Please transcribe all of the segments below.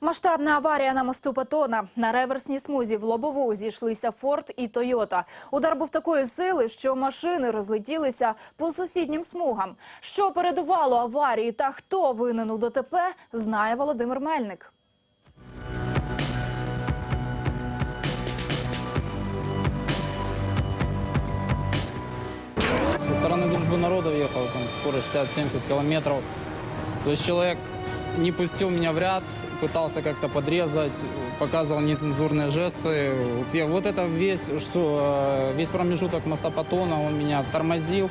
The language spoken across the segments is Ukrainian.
Масштабна аварія на мосту Патона. На реверсній смузі в лобову зійшлися Форд і Тойота. Удар був такої сили, що машини розлетілися по сусіднім смугам. Що передувало аварії та хто винен у ДТП, знає Володимир Мельник. Со стороны дружбы народов ехал, там скорость 60-70 километров. То человек не пустил меня в ряд, пытался как-то подрезать, показывал нецензурные жесты. Вот, я, вот это весь, что, э, весь промежуток моста Патона, он меня тормозил,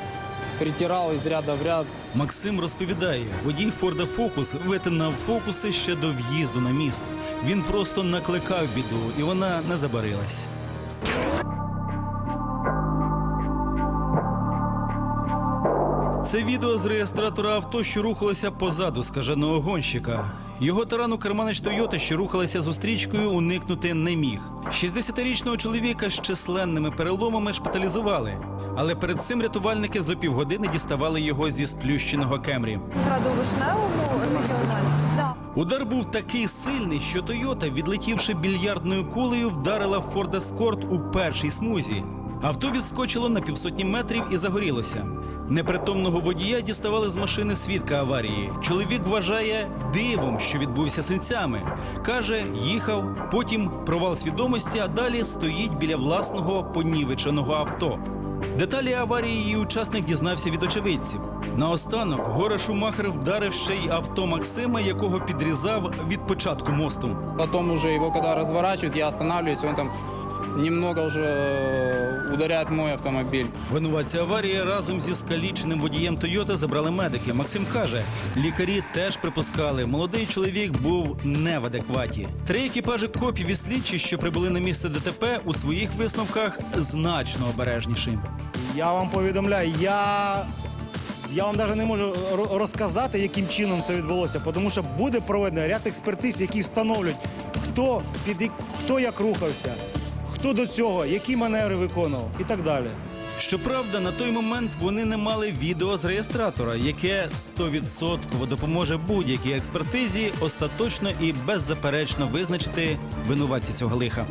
притирал из ряда в ряд. Максим розповідає, водій Форда Фокус витинав фокуси ще до в'їзду на міст. Він просто накликав біду, і вона не забарилась. Це відео з реєстратора авто, що рухалося позаду скаженого гонщика. Його тарану керманич Тойоти, що рухалася зустрічкою, уникнути не міг. 60-річного чоловіка з численними переломами шпиталізували. Але перед цим рятувальники за півгодини діставали його зі сплющеного кемрі. Граду Вишневому регіональному. Да. Удар був такий сильний, що Тойота, відлетівши більярдною кулею, вдарила Ford Escort у першій смузі. Авто відскочило на півсотні метрів і загорілося. Непритомного водія діставали з машини свідка аварії. Чоловік вважає дивом, що відбувся синцями. Каже, їхав, потім провал свідомості, а далі стоїть біля власного понівеченого авто. Деталі аварії її учасник дізнався від очевидців. Наостанок горе Шумахер вдарив ще й авто Максима, якого підрізав від початку мосту. Потом уже его когда разворачивают, я останавливаюсь, он там немного уже э, ударяет мой автомобиль. Винуватця аварії разом зі скаліченим водієм Тойоти забрали медики. Максим каже, лікарі теж припускали, молодий чоловік був не в адекваті. Три екіпажі копів і слідчі, що прибули на місце ДТП, у своїх висновках значно обережніші. Я вам повідомляю, я, я вам навіть не можу розказати, яким чином це відбулося, тому що буде проведено ряд експертиз, які встановлюють, хто, під, хто як рухався, хто до цього, які маневри виконував і так далі. Щоправда, на той момент вони не мали відео з реєстратора, яке 100% допоможе будь-якій експертизі остаточно і беззаперечно визначити винуватця цього лиха.